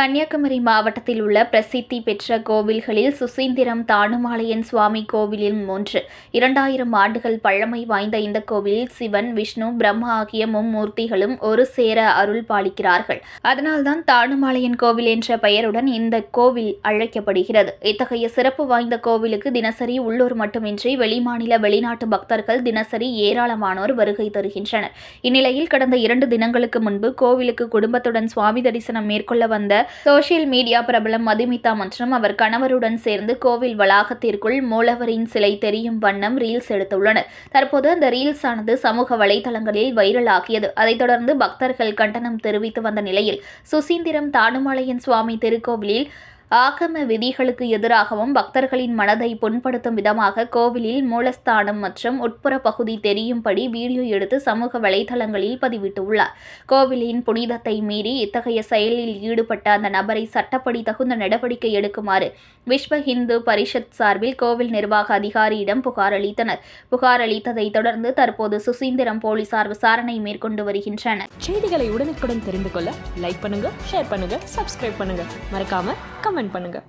கன்னியாகுமரி மாவட்டத்தில் உள்ள பிரசித்தி பெற்ற கோவில்களில் சுசீந்திரம் தானுமாலையன் சுவாமி கோவிலில் ஒன்று. இரண்டாயிரம் ஆண்டுகள் பழமை வாய்ந்த இந்த கோவிலில் சிவன் விஷ்ணு பிரம்மா ஆகிய மும்மூர்த்திகளும் ஒரு சேர அருள் பாலிக்கிறார்கள். அதனால்தான் தானுமாலையன் கோவில் என்ற பெயருடன் இந்த கோவில் அழைக்கப்படுகிறது. இத்தகைய சிறப்பு வாய்ந்த கோவிலுக்கு தினசரி உள்ளூர் மட்டுமின்றி வெளிமாநில வெளிநாட்டு பக்தர்கள் தினசரி ஏராளமானோர் வருகை தருகின்றனர். இந்நிலையில் கடந்த இரண்டு தினங்களுக்கு முன்பு கோவிலுக்கு குடும்பத்துடன் சுவாமி தரிசனம் மேற்கொள்ள வந்த சோஷியல் மீடியா பிரபலம் மதுமிதா மற்றும் அவர் கணவருடன் சேர்ந்து கோவில் வளாகத்திற்குள் மூலவரின் சிலை தெரியும் வண்ணம் ரீல்ஸ் எடுத்துள்ளனர். தற்போது அந்த ரீல்ஸ் ஆனது சமூக வலைதளங்களில் வைரலாகியது அதைத் தொடர்ந்து பக்தர்கள் கண்டனம் தெரிவித்து வந்த நிலையில் சுசீந்திரம் தானுமாலையன் சுவாமி திருக்கோவிலில் ஆகம விதிகளுக்கு எதிராகவும் பக்தர்களின் மனதை புண்படுத்தும் விதமாக கோவிலில் மூலஸ்தானம் மற்றும் உட்புற பகுதி தெரியும்படி வீடியோ எடுத்து சமூக வலைதளங்களில் பதிவிட்டுள்ளார். கோவிலின் புனிதத்தை மீறி இத்தகைய செயலில் ஈடுபட்ட அந்த நபரை சட்டப்படி தகுந்த நடவடிக்கை எடுக்குமாறு விஸ்வ இந்து பரிஷத் சார்பில் கோவில் நிர்வாக அதிகாரியிடம் புகார் அளித்தனர். புகார் அளித்ததை தொடர்ந்து தற்போது சுசீந்திரம் போலீசார் விசாரணை மேற்கொண்டு வருகின்றனர். செய்திகளை உடனுக்குடன் தெரிந்து கொள்ள லைக் பண்ணுங்க ஷேர் பண்ணுங்க சப்ஸ்கிரைப் பண்ணுங்க. மறக்காம கமெண்ட் பண்ணுங்க.